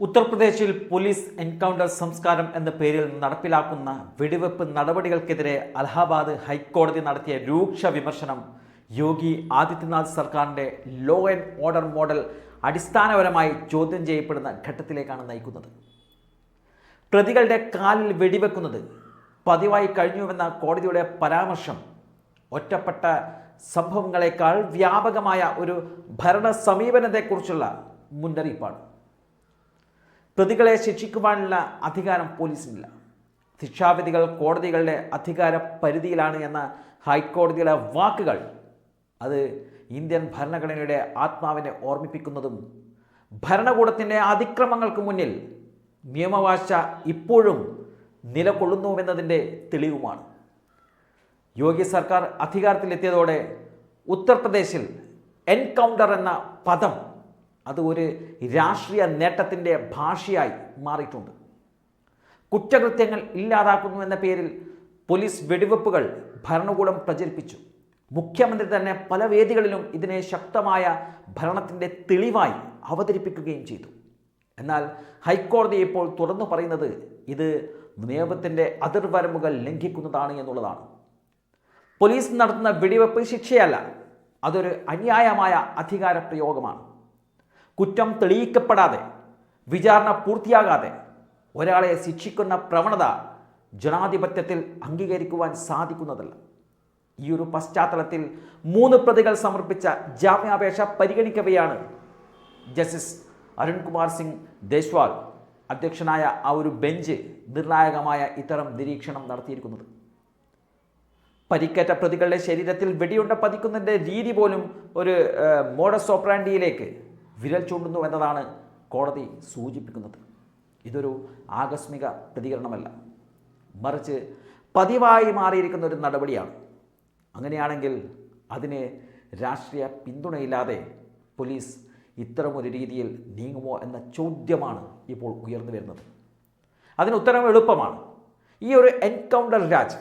ഉത്തർപ്രദേശിൽ police encounter സംസ്കാരം എന്ന പേരിൽ നടപ്പിലാക്കുന്ന വെടിവെപ്പ് നടപടികൾക്കെതിരെ അലഹാബാദ് ഹൈക്കോടതി നടത്തിയ രൂക്ഷ വിമർശനം. യോഗി ആദിത്യനാഥ് സർക്കാരിന്റെ ലോ ആൻഡ് ഓർഡർ മോഡൽ അടിസ്ഥാനപരമായി ചോദ്യം ചെയ്യപ്പെടുന്ന ഘട്ടത്തിലേക്കാണ് നയിക്കുന്നത്. പ്രതികളുടെ കാലിൽ വെടിവെക്കുന്നത് പതിവായി കഴിഞ്ഞുവെന്ന കോടതിയുടെ പരാമർശം ഒറ്റപ്പെട്ട സംഭവങ്ങളെക്കാൾ വ്യാപകമായ ഒരു ഭരണ സമീപനത്തെക്കുറിച്ചുള്ള മുന്നറിയിപ്പാണ്. പ്രതികളെ ശിക്ഷിക്കുവാനുള്ള അധികാരം പോലീസിനില്ല. ശിക്ഷാവിധികൾ കോടതികളുടെ അധികാര പരിധിയിലാണ് എന്ന ഹൈക്കോടതിയുടെ വാക്കുകൾ അത് ഇന്ത്യൻ ഭരണഘടനയുടെ ആത്മാവിനെ ഓർമ്മിപ്പിക്കുന്നതും ഭരണകൂടത്തിന്റെ അതിക്രമങ്ങൾക്ക് മുന്നിൽ നിയമവാഴ്ച ഇപ്പോഴും നിലകൊള്ളുന്നുവെന്നതിന്റെ തെളിവുമാണ്. യോഗി സർക്കാർ അധികാരത്തിലെത്തിയതോടെ ഉത്തർപ്രദേശിൽ എൻകൗണ്ടർ എന്ന പദം അത് ഒരു രാഷ്ട്രീയ നേട്ടത്തിന്റെ ഭാഷയായി മാറിയിട്ടുണ്ട്. കുറ്റകൃത്യങ്ങൾ ഇല്ലാതാക്കുന്നു എന്ന പേരിൽ പോലീസ് വെടിവെപ്പുകൾ ഭരണകൂടം പ്രചരിപ്പിച്ചു. മുഖ്യമന്ത്രി തന്നെ പല വേദികളിലും ഇതിനെ ശക്തമായ ഭരണത്തിന്റെ തെളിവായി അവതരിപ്പിക്കുകയും ചെയ്തു. എന്നാൽ ഹൈക്കോടതി ഇപ്പോൾ തുറന്നു പറയുന്നത് ഇത് നിയമത്തിന്റെ അതിർവരമ്പുകൾ ലംഘിക്കുന്നതാണ് എന്നുള്ളതാണ്. പോലീസ് നടത്തുന്ന വെടിവെപ്പ് ശിക്ഷയല്ല അതൊരു അന്യായമായ അധികാര പ്രയോഗമാണ് കുറ്റം തെളിയിക്കപ്പെടാതെ വിചാരണ പൂർത്തിയാകാതെ ഒരാളെ ശിക്ഷിക്കുന്ന പ്രവണത ജനാധിപത്യത്തിൽ അംഗീകരിക്കുവാൻ സാധിക്കുന്നതല്ല. ഈ ഒരു പശ്ചാത്തലത്തിൽ മൂന്ന് പ്രതികൾ സമർപ്പിച്ച ജാമ്യാപേക്ഷ പരിഗണിക്കവെയാണ് ജസ്റ്റിസ് അരുൺകുമാർ സിംഗ് ദേശ്വാൾ അധ്യക്ഷനായ ആ ഒരു ബെഞ്ച് നിർണായകമായ ഇത്തരം നിരീക്ഷണം നടത്തിയിരിക്കുന്നത്. പരിക്കേറ്റ പ്രതികളുടെ ശരീരത്തിൽ വെടിയുണ്ട പതിക്കുന്നതിന്റെ രീതി പോലും ഒരു മോഡസ് ഓപ്രാൻഡിയിലേക്ക് വിരൽ ചൂണ്ടുന്നു എന്നതാണ് കോടതി സൂചിപ്പിക്കുന്നത്. ഇതൊരു ആകസ്മിക പ്രതികരണമല്ല. മറിച്ച് പതിവായി മാറിയിരിക്കുന്ന ഒരു നടപടിയാണ്. അങ്ങനെയാണെങ്കിൽ അതിന് രാഷ്ട്രീയ പിന്തുണയില്ലാതെ പോലീസ് ഇത്തരമൊരു രീതിയിൽ നീങ്ങുമോ എന്ന ചോദ്യമാണ് ഇപ്പോൾ ഉയർന്നു വരുന്നത്. അതിന് ഉത്തരം എളുപ്പമാണ്. ഈ ഒരു എൻകൗണ്ടർ രാജ്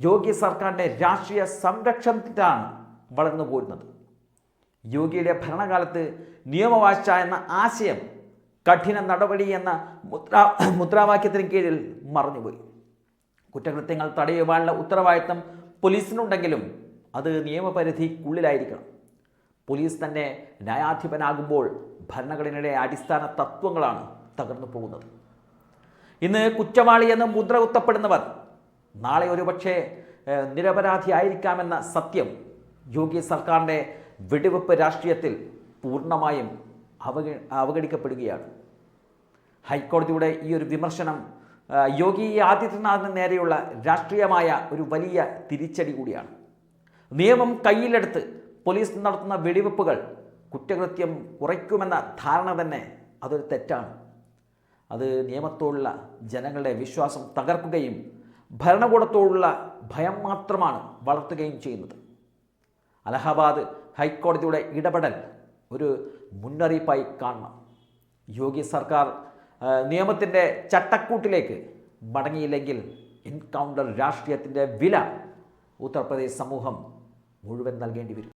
യോഗി സർക്കാരിന്റെ രാഷ്ട്രീയ സംരക്ഷണത്തിലാണ് വളർന്നു പോരുന്നത് യോഗിയുടെ ഭരണകാലത്ത് നിയമവാഴ്ച എന്ന ആശയം കഠിന നടപടി എന്ന മുദ്രാ മുദ്രാവാക്യത്തിന് കീഴിൽ മറഞ്ഞുപോയി. കുറ്റകൃത്യങ്ങൾ തടയുവാനുള്ള ഉത്തരവാദിത്തം പോലീസിനുണ്ടെങ്കിലും അത് നിയമപരിധിക്കുള്ളിലായിരിക്കണം. പോലീസ് തന്നെ ന്യായാധിപനാകുമ്പോൾ ഭരണഘടനയുടെ അടിസ്ഥാന തത്വങ്ങളാണ് തകർന്നു പോകുന്നത്. ഇന്ന് കുറ്റവാളി എന്ന് മുദ്ര കുത്തപ്പെടുന്നവർ നാളെ ഒരുപക്ഷെ നിരപരാധിയായിരിക്കാമെന്ന സത്യം യോഗി സർക്കാരിന്റെ വെടിവെപ്പ് രാഷ്ട്രീയത്തിൽ പൂർണമായും അവഗ അവഗണിക്കപ്പെടുകയാണ്. ഹൈക്കോടതിയുടെ ഈ ഒരു വിമർശനം യോഗി ആദിത്യനാഥിന് നേരെയുള്ള രാഷ്ട്രീയമായ ഒരു വലിയ തിരിച്ചടി കൂടിയാണ്. നിയമം കയ്യിലെടുത്ത് പോലീസ് നടത്തുന്ന വെടിവെപ്പുകൾ കുറ്റകൃത്യം കുറയ്ക്കുമെന്ന ധാരണ തന്നെ അതൊരു തെറ്റാണ്. അത് നിയമത്തോടുള്ള ജനങ്ങളുടെ വിശ്വാസം തകർക്കുകയും ഭരണകൂടത്തോടുള്ള ഭയം മാത്രമാണ് വളർത്തുകയും ചെയ്യുന്നത്. അലഹബാദ് ഹൈക്കോടതിയുടെ ഇടപെടൽ ഒരു മുന്നറിയിപ്പായി കാണണം. യോഗി സർക്കാർ നിയമത്തിന്റെ ചട്ടക്കൂട്ടിലേക്ക് മടങ്ങിയില്ലെങ്കിൽ എൻകൗണ്ടർ രാഷ്ട്രീയത്തിന്റെ വില ഉത്തർപ്രദേശ് സമൂഹം മുഴുവൻ നൽകേണ്ടി വരും.